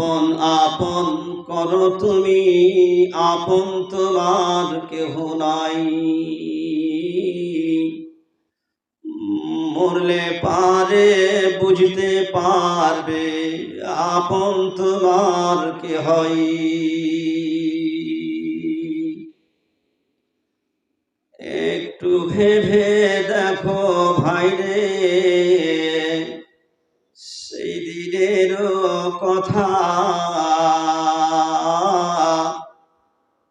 আপন আপন করো তুমি, আপন তোমার কেহ নাই। মরলে পারে বুঝতে পারবে, আপন তোমার কে হয় একটু ভেবে দেখো ভাইরে কথা।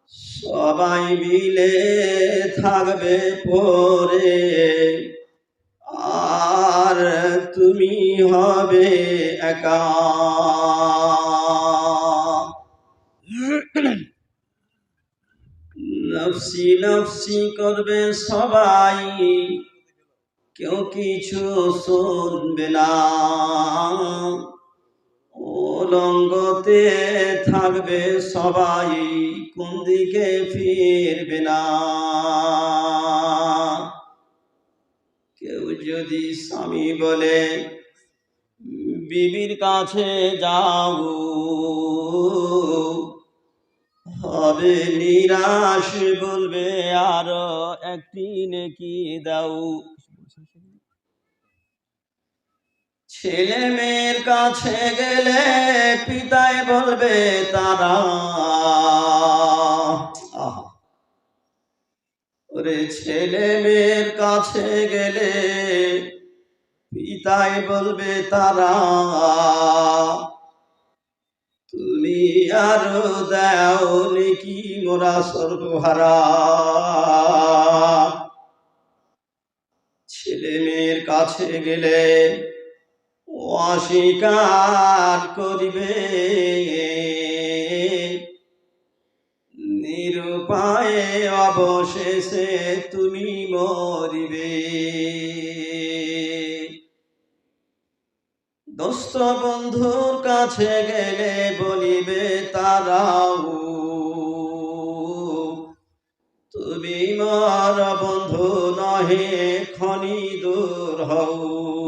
সবাই মিলে থাকবে পরে। আর তুমি হবে একা। নফসি নফসি করবে সবাই। কেউ কিছু শুনবে না। ওলঙ্গতে থাকবে সবাই, কোন দিকে ফিরবে না? কেউ যদি স্বামী বলে, বিবির কাছে যাও। হবে নিরাশ, বলবে, আরও একটি নেকি দাও। ছেলে মেয়ের কাছে গেলে পিতায় বলবে, তারা। ওরে ছেলে মেয়ের কাছে গেলে পিতায় বলবে, তারা তুমি আরও দাও নাকি মোরা সর্বহারা ছেলে মেয়ের কাছে গেলে অস্বীকার করিবে। নিরুপায়ে অবশেষে তুমি মরিবে। দোস্ত বন্ধুর কাছে গেলে বলিবে, তারাও, তুমি মর বন্ধু নহে, খনি দূর হও।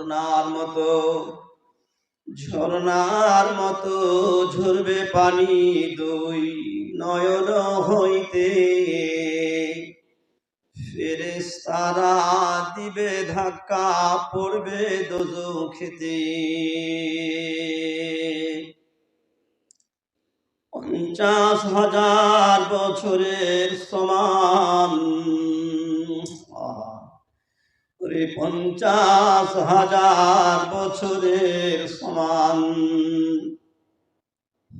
ঝর্ণার মতো ঝর্ণার মতো ঝরবে পানি দুই নয়ন হইতে। ফেরেশতারা দিবে ধাক্কা, পড়বে দোজখেতে পঞ্চাশ হাজার বছরের সমান পঞ্চাশ হাজার বছরের সমান।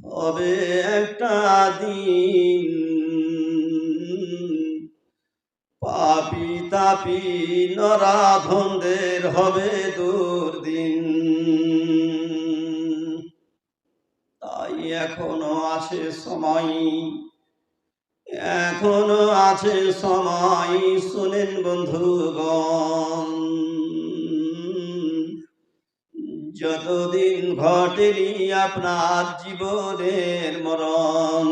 হবে একটা দিন পাপি তাপি নরাধনদের হবে দুর্দিন। তাই এখনও আছে সময় এখনও আছে সময়। শুনেন বন্ধুগণ, যতদিন ঘটেনি আপনার জীবনের মরণ,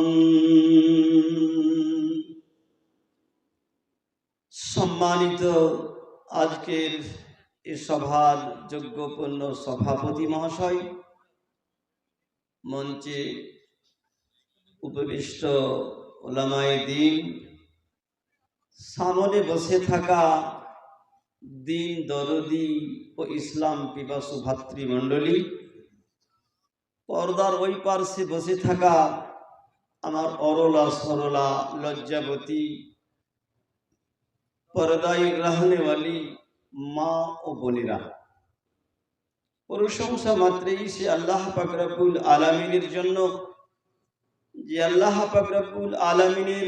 সম্মানিত আজকের এ সভার যোগ্যপূর্ণ সভাপতি মহাশয়, মঞ্চে উপবিষ্ট ওলামায় দিন সামনে বসে থাকা দিন দরদি ও ইসলাম পিপাসু ভাতৃমণ্ডলী, পর্দার ওই পার্শ্বে বসে থাকা আমার অরলা সরলা লজ্জাবতী, পর্দায় রাহনেওয়ালি মা ও বোনেরা। প্রশংসা মাত্রেই সে আল্লাহ পাকরাবুল আলামিনের জন্য যে আল্লাহ পাকরাবুল আলামিনের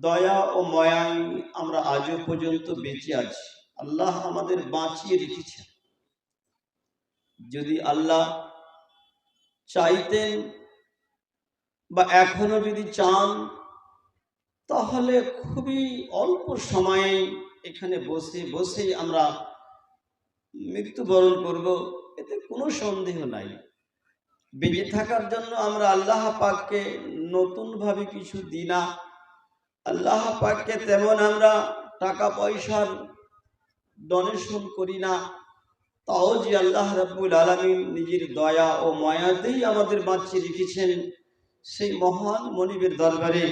দয়া ও ময়াই আমরা আজও পর্যন্ত বেঁচে আছি। আল্লাহ আমাদের বাঁচিয়ে রেখেছেন। যদি আল্লাহ চাইতেন বা এখনও যদি চান, তাহলে খুবই অল্প সময়ে এখানে বসে বসেই আমরা মৃত্যুবরণ করব, এতে কোনো সন্দেহ নাই। বেঁচে থাকার জন্য আমরা আল্লাহ পাককে নতুনভাবে কিছু দিই না। আল্লাহ পাককে তেমন আমরা টাকা পয়সার ডোনেশন করি না। তাও যে আল্লাহ রাব্বুল আলামিন নিজের দয়া ও মায়াতেই আমাদের বাঁচিয়ে রেখেছেন, সেই মহান মনিবের দরবারে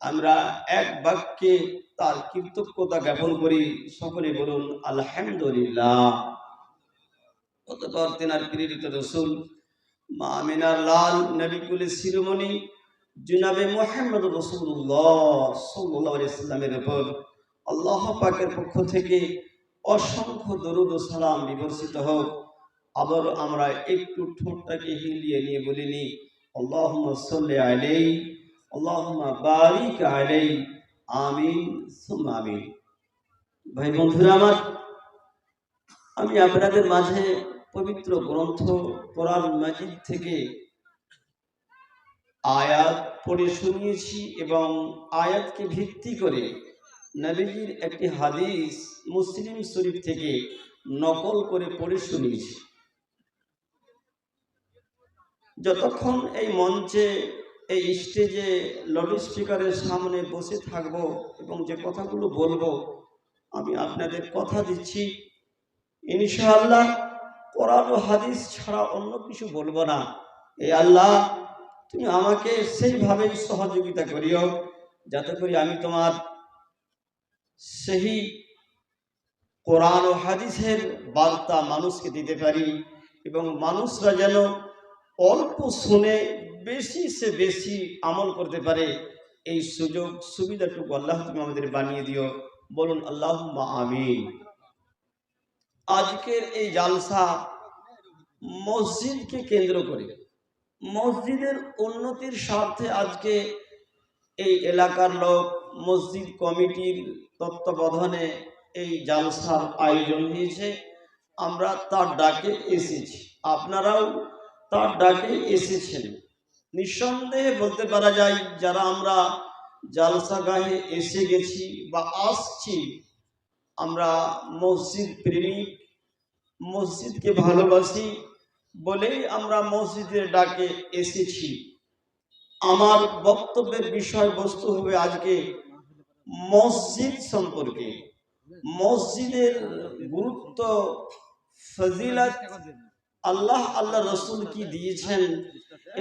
আমরা এক বাক্যে তার কৃতজ্ঞতা জ্ঞাপন করি। সকলে বলুন, আলহামদুলিল্লাহ। অতপর তেনার প্রেরিত রসুল মা আমিনার লাল নবিকুলের শিরোমণি জুনাবে মোহাম্মদ রসুল্লাহ সাল্লাহ ইসলামের উপর আল্লাহ পাকের পক্ষ থেকে অসংখ্য দরুদ সালাম বিবর্ষিত হোক। আবার আমরা একটু ঠোঁটটাকে হিলিয়ে নিয়ে বলিনি আল্লাহ সাল্লি আলাই আল্লাহ বারিক আলাই আমিন আমিন। ভাই বন্ধুরা আমার, আমি আপনাদের মাঝে পবিত্র গ্রন্থ কোরআন মাজিদ থেকে আয়াত পড়ে শুনিয়েছি এবং আয়াতকে ভিত্তি করে নবীজির একটি হাদিস মুসলিম শরীফ থেকে নকল করে পড়ে শুনিয়েছি। যতক্ষণ এই মঞ্চে, এই স্টেজে লাউড স্পিকারের সামনে বসে থাকব এবং যে কথাগুলো বলব, আমি আপনাদের কথা দিচ্ছি। ইনশাআল্লাহ কোরআন হাদিস ছাড়া অন্য কিছু বলব না। এই আল্লাহ তুমি আমাকে সেইভাবেই সহযোগিতা করিও, যাতে করে আমি তোমার সেই কোরআন ও হাদিসের বার্তা মানুষকে দিতে পারি এবং মানুষরা যেন অল্প শুনে বেশি সে বেশি আমল করতে পারে। এই সুযোগ, সুবিধাটুকু আল্লাহ তুমি আমাদের বানিয়ে দিও। বলুন আল্লাহ আমিন। আজকের এই জালসা মসজিদকে কেন্দ্র করে মসজিদের উন্নতির স্বার্থে আজকে এই এলাকার লোক মসজিদ কমিটির তত্ত্বাবধানে এই জালসার আয়োজন হয়েছে আমরা তার ডাকে এসেছি। আপনারাও তার ডাকে এসেছেন। নিঃসন্দেহে বলতে পারা যায়, যারা আমরা জালসা গাহে এসে গেছি বা আসছি, আমরা মসজিদ প্রেমিক, মসজিদকে ভালোবাসি বলেই আমরা মসজিদের ডাকে এসেছি। আমার বক্তব্যের বিষয়বস্তু হবে আজকে মসজিদ সম্পর্কে। মসজিদের গুরুত্ব, ফজিলত, আল্লাহ আল্লাহ রসুল কি দিয়েছেন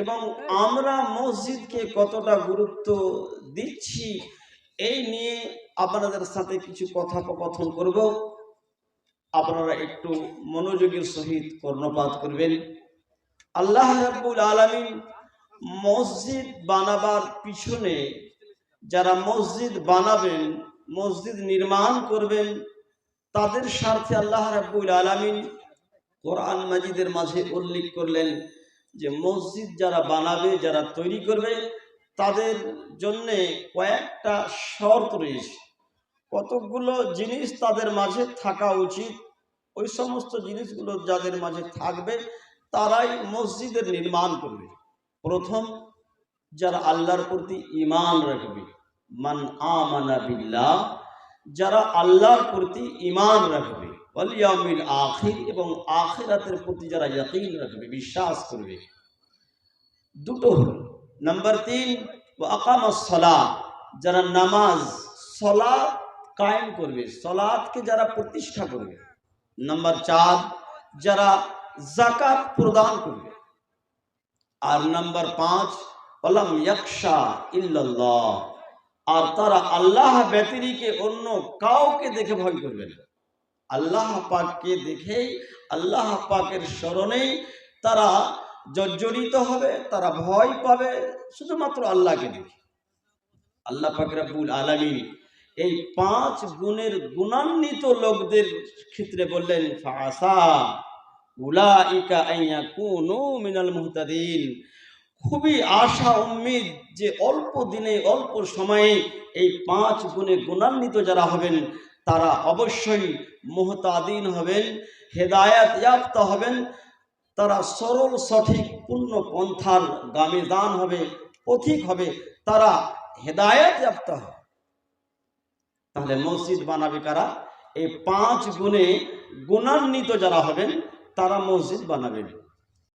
এবং আমরা মসজিদকে কতটা গুরুত্ব দিচ্ছি, এই নিয়ে আপনাদের সাথে কিছু কথোপকথন করব। আপনারা একটু মনোযোগের সহিত কর্ণপাত করবেন। আল্লাহ রাব্বুল আলামিন মসজিদ বানাবার পিছনে যারা মসজিদ বানাবেন, মসজিদ নির্মাণ করবেন, তাদের স্বার্থে আল্লাহ রাব্বুল আলামিন কোরআন মাজিদের মাঝে উল্লেখ করলেন যে, মসজিদ যারা বানাবে, যারা তৈরি করবে, তাদের জন্যে কয়েকটা শর্ত রয়েছে। কতকগুলো জিনিস তাদের মাঝে থাকা উচিত ওই সমস্ত জিনিসগুলো যাদের মাঝে থাকবে, তারাই মসজিদের নির্মাণ করবে। প্রথম, যারা আল্লাহর প্রতি ইমান রাখবে, মান আমানা যারা আল্লাহর প্রতি ইমান রাখবে ওয়ালিয়ামিল আখির, এবং আখিরাতের প্রতি যারা ইয়াকিন রাখবে, বিশ্বাস করবে। দুটো হল, নাম্বার তিন সলা যারা নামাজ সলা কায়েম করবে সলাদকে যারা প্রতিষ্ঠা করবে। নাম্বার চার যারা জাকাত প্রদান করবে আর নাম্বার পাঁচ অলাম ইয়াকশা ইল্লাল্লাহ আর তারা আল্লাহ ব্যতিরিকে অন্য কাউকে দেখে ভয় করবে না আল্লাহ পাককে দেখেই আল্লাহ পাকের স্মরণেই তারা জর্জরিত হবে তারা ভয় পাবে শুধুমাত্র আল্লাহকে দেখে আল্লাহ পাক রাব্বুল আলামিন এই পাঁচ গুণের গুণান্বিত লোকদের ক্ষেত্রে বললেন ফাসা উলাইকা আইয়াকুনু মিনাল মুহতাদিন। খুবই আশা, উম্মিদ যে অল্প দিনে, অল্প সময়ে এই পাঁচ গুণে গুণান্বিত যারা হবেন, তারা অবশ্যই মোহতাদিন হবেন, হেদায়াত ইয়াপ্ত হবেন, তারা সরল, সঠিক, পূর্ণ পন্থার গামেদান হবে, পথিক হবে, তারা হেদায়াত ইয়াপ্ত হবে। তাহলে মসজিদ বানাবে কারা? এই পাঁচ গুণে গুণান্বিত যারা হবেন তারা মসজিদ বানাবেন।